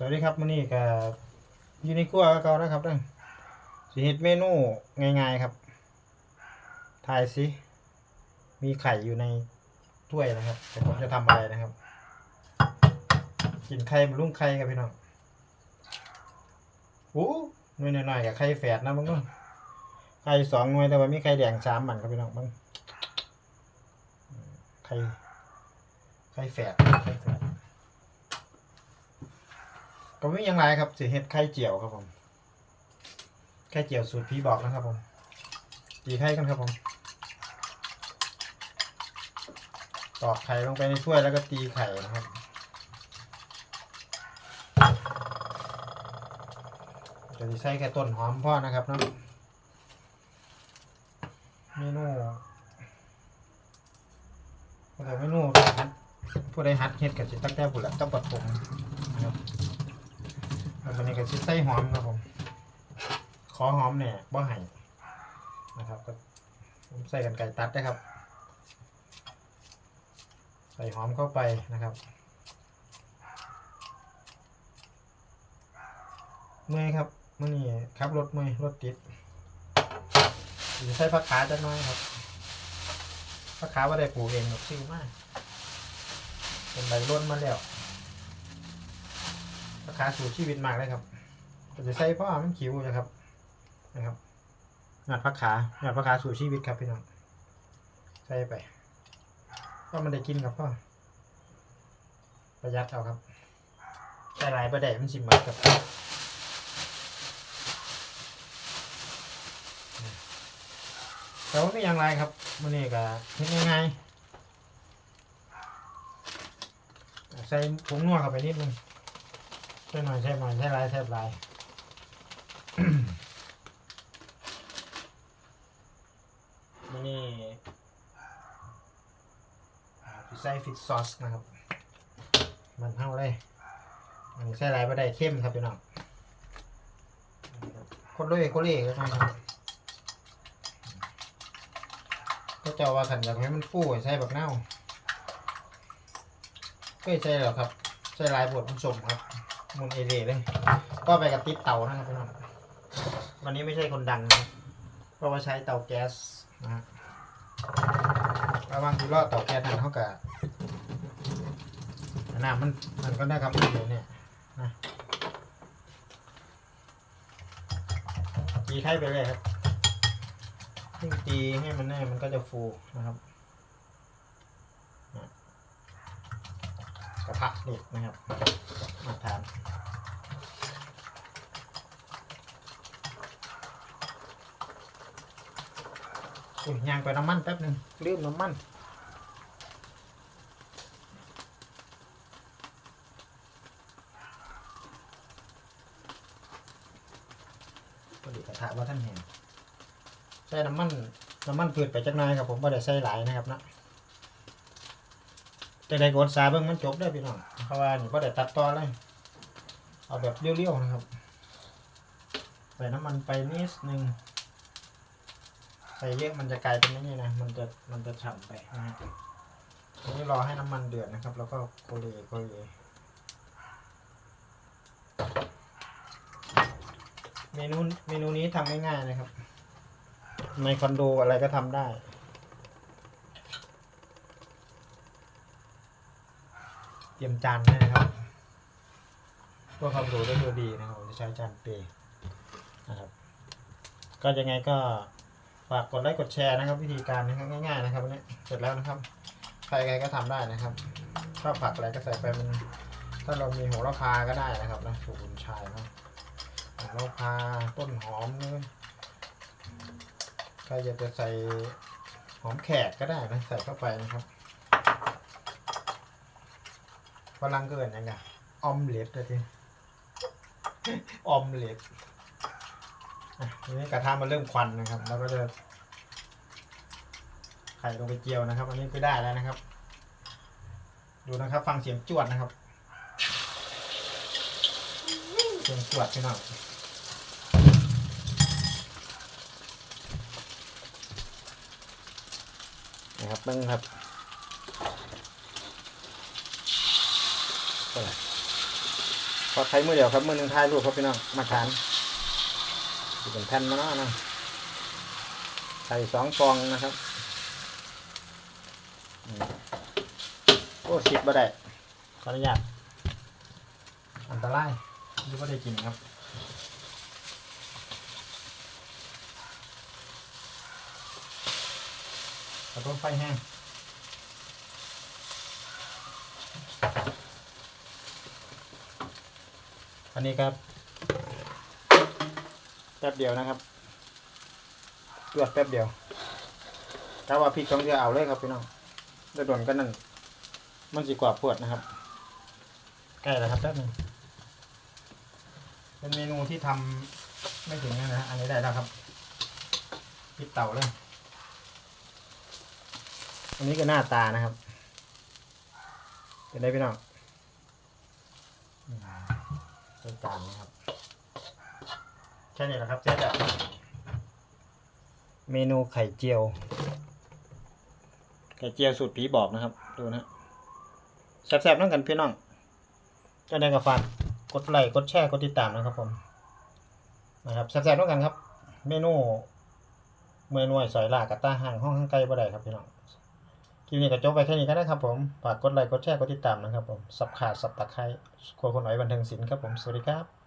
สวัสดีครับมื้อนี้ก็อยู่ในครัวก็เก่านะครับเด้อสิเฮ็ดเมนูง่ายๆครับทายสิมีไข่อยู่ในถ้วยนะครับแต่ผมจะทำอะไรนะครับ กินไข่บรุงไข่ครับพี่น้องโอ้หน่วยหน่อยๆกับไข่แฝดนะมึงเนาะไข่สองหน่วยแต่ว่ามีไข่แดงสามมันครับพี่น้องมึงไข่ไข่แฝดไข่แฝด ก็ไม่ย่างไรครับสิเห็ดไข่เจียวครับผมไข่เจียวสูตรพี่บอกนะครับผมตีไข่กันครับผมตอกไข่ลงไปในถ้วยแล้วก็ตีไข่นะครับจะใส่แค่ต้นหอมพ่อนะครับเนาะเมนูผู้ใดเมนูผู้ใดฮัดเห็ดกับจิตั้งแต่บุหรี่ต้องปฐมนะครับ วันนี้ก็ชิใส่หอมครับผม ขอหอมเนี่ยบ่ให้นะครับก็ใส่กันไก่ตัดนะครับ ใส่หอมเข้าไปนะครับเมื่อยครับเมื่อนี้ขับรถเมื่อยรถติดหรือใส่ผักขาจะน้อยครับผักขาว่าได้ปลูกเองหรอกซื้อมากเป็นใบร่นมาแล้ว ราคาสูงชีวิตมากเลยครับก็จะใส่เพราะว่ามันคิวนะครับนะครับหยอดผักขาหยอดผักขาสู่ชีวิตครับพี่น้องใส่ไปก็มันได้กินครับพ่อประหยัดเอาครับใส่หลายประเดี๋ยวมันชิมหมดครับแต่ว่าไม่อย่างไรครับมันนี่ก็เฮ็ดง่ายๆใส่ผงนัวเข้าไปนิดนึง ใช่หน่อยใช่หน่อยใช่ลายใช่ลายนี่นี่พิซซ่าฟิตซอสนะครับ มันเท่าเลยมันใช่ลายไม่ได้เข้มครับพี่น้องคนด้วยคนเล่ก็ต้องครับก็จะว่าขันอยากให้มันฟูใส่แบบเน่าก็ใช่แล้วครับใช่ลายบดผสมครับ มุนเอเดเลย ก็ไปกับติ๊บเตานะครับพี่น้องวันนี้ไม่ใช่คนดังนะเพราะว่าใช้เตาแก๊สนะฮะระวังที่รอดเตาแก๊สนั่นเขากับน้ำมันมันก็ได้ครับเดี๋ยวเนี่ยนะตีไข่ไปเลยครับยิ่งตีให้มันแน่มันก็จะฟูนะครับกระทะเหล็กนะครับ มาทานอุ้ยยางไปน้ำมันแป๊บหนึ่งลืมน้ำมันพอดีกระทะว่าท่านเห็นใส่น้ำมันน้ำมันพืดไปจักหน่อยครับผมไม่ได้ใส่หลายนะครับนะ จะได้กดสาเบิ่งมันจบได้พี่น้องเพราะว่าหนี่ก็ได้ตัดต่อเลย เอาแบบเรียวๆนะครับ ใส่น้ำมันไปนิดนึงใส่เยอะมันจะกลายเป็นนี่นะ มันจะมันจะฉ่ำไปนะฮะทีนี้รอให้น้ำมันเดือดนะครับ แล้วก็โคเลโคเลเมนูเมนูนี้ทำง่ายๆนะครับ ในคอนโดอะไรก็ทำได้ เตรียมจานนะครับพื่อความรู้ได้ดูดีนะครับจะใช้จานเปย์นะครับก็ยังไงก็ฝากกดไลค์กดแชร์นะครับ วิธีการนะครับง่ายๆนะครับวันนี้เสร็จแล้วนะครับใครใครก็ทำได้นะครับชอบผักอะไรก็ใส่ไปมันถ้าเรามีโหระพาก็ได้นะครับนะสูนชายเนาะโหระพาต้นหอมนี่ใครอยากจะใส่หอมแขกก็ได้นะใส่เข้าไปนะครับ ฝรั่งเกินยังไงออมเล็ตเลยทีออมเล็ตอะทีนี้กระทะมันเริ่มควันนะครับ แล้วก็จะไข่ลงไปเจียวนะครับ อันนี้ก็ได้แล้วนะครับ ดูนะครับ ฟังเสียงจวดนะครับ เสียงจวดพี่น้องนะครับเบิ้งครับ เท่าไหร่ไฟอใช้มือเดียวครับมือหนึ่งท้ายรูปครับพี่น้องมาทานสิเป็นแผ่นมาเนาะนะใส่สองฟองนะครับโอ้ชิดบ่ได้ขออนุญาตอันตรายหรือว่าได้กินครับขอโทษไฟแห้ง อันนี้ครับแป๊บเดียวนะครับตรวจแป๊บเดียวถ้าว่าพริกต้องเดียวเอาเลยครับพี่น้องแล้วโดนก็นั่นมันสีกว่าปวดนะครับ ใกล้แล้วครับแป๊บนึงเป็นเมนูที่ทำไม่ถึงนะฮะอันนี้ได้แล้วครับปิดเตาเลยอันนี้ก็หน้าตานะครับเป็นได้พี่น้องอืม ใช้จานนะครับแค่นี้แหละครับเจ๊แบบเมนูไข่เจียว ไข่เจียวสูตรผีบอกนะครับ ดูนะแซ่บๆนั่งกันพี่น้องก็ได้กับฝากกดไลค์กดแชร์กดติดตามนะครับผมนะครับแซ่บๆนั่งกันครับ เมนูเมนูไอ้สอยลากกับตาห่างห้องข้างไกลบ่ได้ครับพี่น้อง คลิปนี้ก็จบไปแค่นี้ก็ได้ครับผม ฝากกดไลค์ กดแชร์ กดติดตามนะครับผม สับขาดสับตะไคร้ครัวคนหน่อยบันเทิงศิลป์ครับผม สวัสดีครับ